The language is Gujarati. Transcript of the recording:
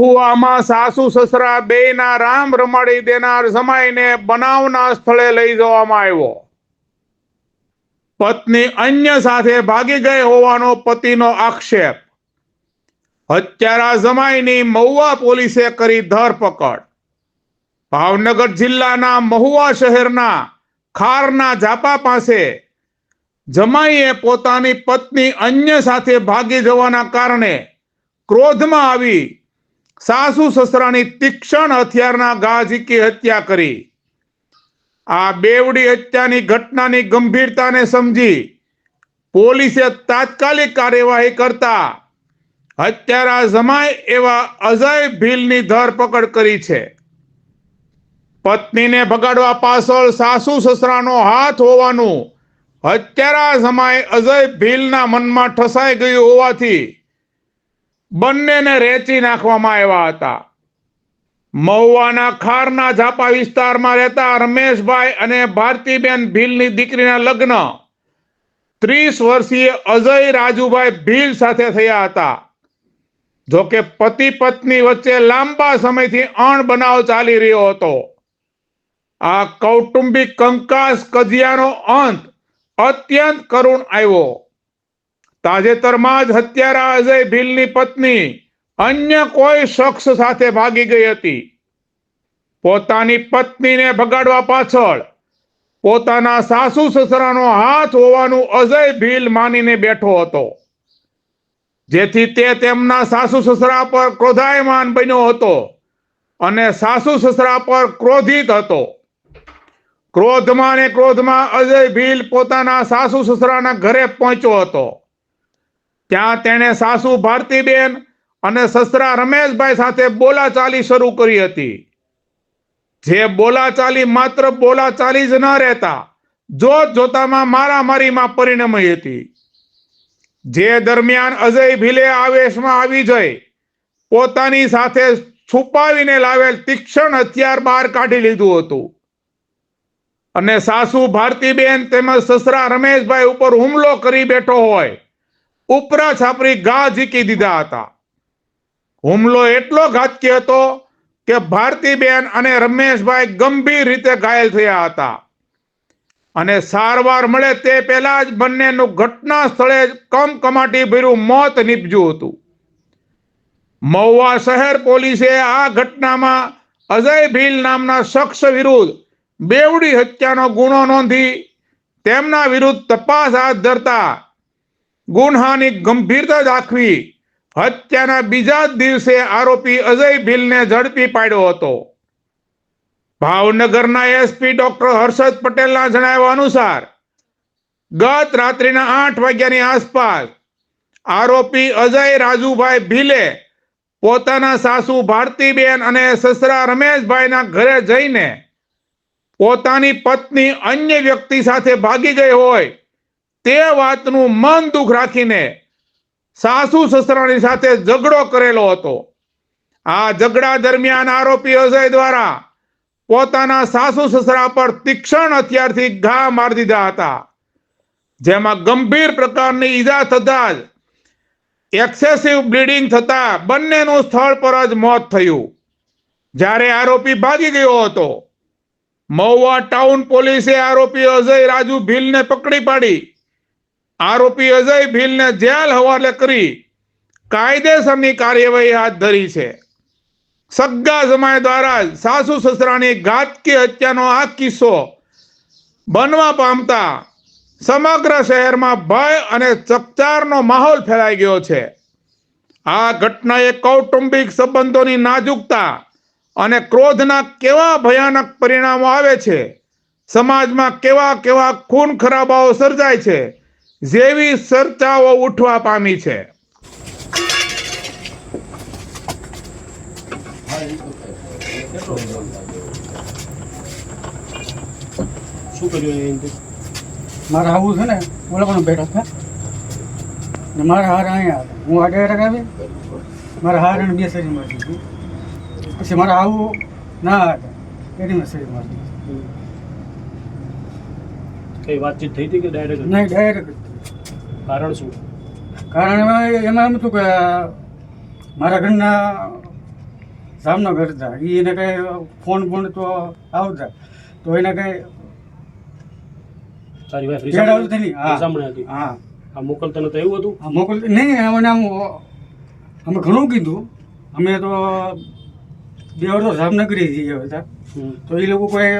મહુવામાં સાસુ સસરા બેયના રામ રમાડી દેનાર જમાઈને બનાવના સ્થળે લઈ જવામાં આવ્યો. પત્ની અન્ય સાથે ભાગી ગઈ હોવાનો પતિનો આક્ષેપ. હત્યારા જમાઈની મહુવા પોલીસે કરી ધરપકડ. ભાવનગર જિલ્લાના મહુવા શહેરના ખારના ઝાપા પાસે જમાઈએ પોતાની પત્ની અન્ય સાથે ભાગી જવાના કારણે ક્રોધમાં આવી સાસુ સસરાની તીક્ષણ હથિયારના ઘા ઝીકી હત્યા કરી. આ બેવડી હત્યાની ઘટનાની ગંભીરતાને સમજી પોલીસે તાત્કાલિક કાર્યવાહી કરતા હત્યારા જમાય એવા અજય ભીલની ધરપકડ કરી છે. પત્નીને ભગાડવા પાછળ સાસુ સસરાનો હાથ હોવાનું હત્યારા જમાય અજય ભીલના મનમાં ઠસાઈ ગયું હોવાથી બંનેને રેચી નાખવામાં આવ્યા હતા. મહુવાના ખારના ઝાપા વિસ્તારમાં રહેતા રમેશભાઈ અને ભારતીબેન ભીલની દીકરીના લગ્ન. ત્રીસ વર્ષીય અજય રાજુભાઈ ભીલ સાથે થયા હતા. જોકે પતિ પત્ની વચ્ચે લાંબા સમયથી અણ બનાવ ચાલી રહ્યો હતો. આ કૌટુંબિક કંકાસ કજિયાનો અંત અત્યંત કરુણ આવ્યો. તાજેતરમાં જ હત્યારા અજય ભીલની પત્ની અન્ય કોઈ શખ્સ સાથે ભાગી ગઈ હતી. પોતાની પત્નીને ભગાડવા પાછળ પોતાના સાસુ સસરાનો હાથ હોવાનું અજય ભીલ માનીને બેઠો હતો. જેથી તે તેમના સાસુ સસરા પર ક્રોધાયમાન બન્યો હતો અને સાસુ સસરા પર ક્રોધિત હતો. ક્રોધમાં ને ક્રોધમાં અજય ભીલ પોતાના સાસુ સસરાના ઘરે પહોંચ્યો હતો. ત્યાં તેણે સાસુ ભારતીબેન અને સસરા રમેશભાઈ સાથે બોલાચાલી શરૂ કરી હતી. જે બોલાચાલી માત્ર બોલાચાલી જ ન રહેતા, જોત જોતામાં મારામારીમાં પરિણમી હતી. જે દરમિયાન અજય ભીલે આવેશમાં આવી જઈ, પોતાની સાથે છુપાવીને લાવેલ તીક્ષણ હથિયાર બહાર કાઢી લીધું હતું. અને સાસુ ભારતીબેન તેમજ સસરા રમેશભાઈ ઉપર હુમલો કરી બેઠો હોય ઉપરા છાપરી ગા ઝીકી દીધા હતા. હુમલો એટલો ઘાતકી હતો કે ભારતીબેન અને રમેશભાઈ ગંભીર રીતે ઘાયલ થયા હતા. અને સારવાર મળે તે પહેલા જ બંનેનું ઘટના સ્થળે જ કમકમાટી ભર્યું મોત નીપજ્યું હતું. મહુવા શહેર પોલીસે આ ઘટનામાં અજય ભીલ નામના શખ્સ વિરુદ્ધ બેવડી હત્યાનો ગુનો નોંધી તેમના વિરુદ્ધ તપાસ હાથ ધરતા ગુન્હાની ગંભીરતા દાખવી. હત્યાના બીજા દિવસે આરોપી અજય ભીલને ઝડપી પાડ્યો હતો. ભાવનગરના એસપી ડોક્ટર હર્ષદ પટેલના જણાવ્યા અનુસાર, ગત રાત્રિના આઠ વાગ્યાની આસપાસ આરોપી અજય રાજુભાઈ ભીલે પોતાના સાસુ ભારતીબેન અને સસરા રમેશભાઈના ઘરે જઈને પોતાની પત્ની અન્ય વ્યક્તિ સાથે ભાગી ગઈ હોય તે વાતનું મન દુઃખ રાખીને સાસુ સસરાની સાથે ઝઘડો કરેલો હતો. આ ઝઘડા દરમિયાન આરોપી અજય દ્વારા પોતાના સાસુ સસરા પર તીક્ષણ હથિયારથી ઘા મારી દીધા હતા. જેમાં ગંભીર પ્રકારની ઈજા થતા જ એક્સેસિવ બ્લીડિંગ થતા બંનેનું સ્થળ પર જ મોત થયું. જ્યારે આરોપી ભાગી ગયો હતો, મહુવા ટાઉન પોલીસે આરોપી અજય રાજુ ભીલને પકડી પાડી આરોપી અજય ભીલને જેલ હવાલે કરી કાયદેસરની કાર્યવાહી હાથ ધરી છે. સગ્ગા જમાય દ્વારા સાસુ સસરાની ઘાતકી હત્યાનો આ કિસ્સો બનવા પામતા સમગ્ર શહેરમાં ભય અને ચકચારનો માહોલ ફેલાઈ ગયો છે. આ ઘટનાએ કૌટુંબિક સંબંધોની નાજુકતા અને ક્રોધના કેવા ભયાનક પરિણામો આવે છે? સમાજમાં કેવા કેવા ખૂન ખરાબાઓ સર્જાય છે? જેવી ચર્ચાઓ ઉઠવા પામી છે. શું કર્યું મારે આવું છે ને પણ બેઠા ને મારા હાર અહીંયા હું આડે આવી મારા હાર અને બે શરીર મારી પછી મારે આવું ના હતા એની મેં શરીર મારી કઈ વાતચીત થઈ હતી કે ડાયરેક્ટ નહીં ડાયરેક્ટ કારણ શું? કારણ એમાં એમાં એમ હતું કે મારા ઘરના જામનગર હતા. એ એને કઈ ફોન ફોન તો આવતા. તો એને કઈ તારી વાઈફ આવતી નહીં હા સાંભળે હતી? હા. આ મોકલતા નતા એવું હતું? આ મોકલ નહીં અમે આમ અમે ઘણું કીધું. અમે તો બે વર્ષ જામનગરી જઈએ હતા. તો એ લોકો કોઈ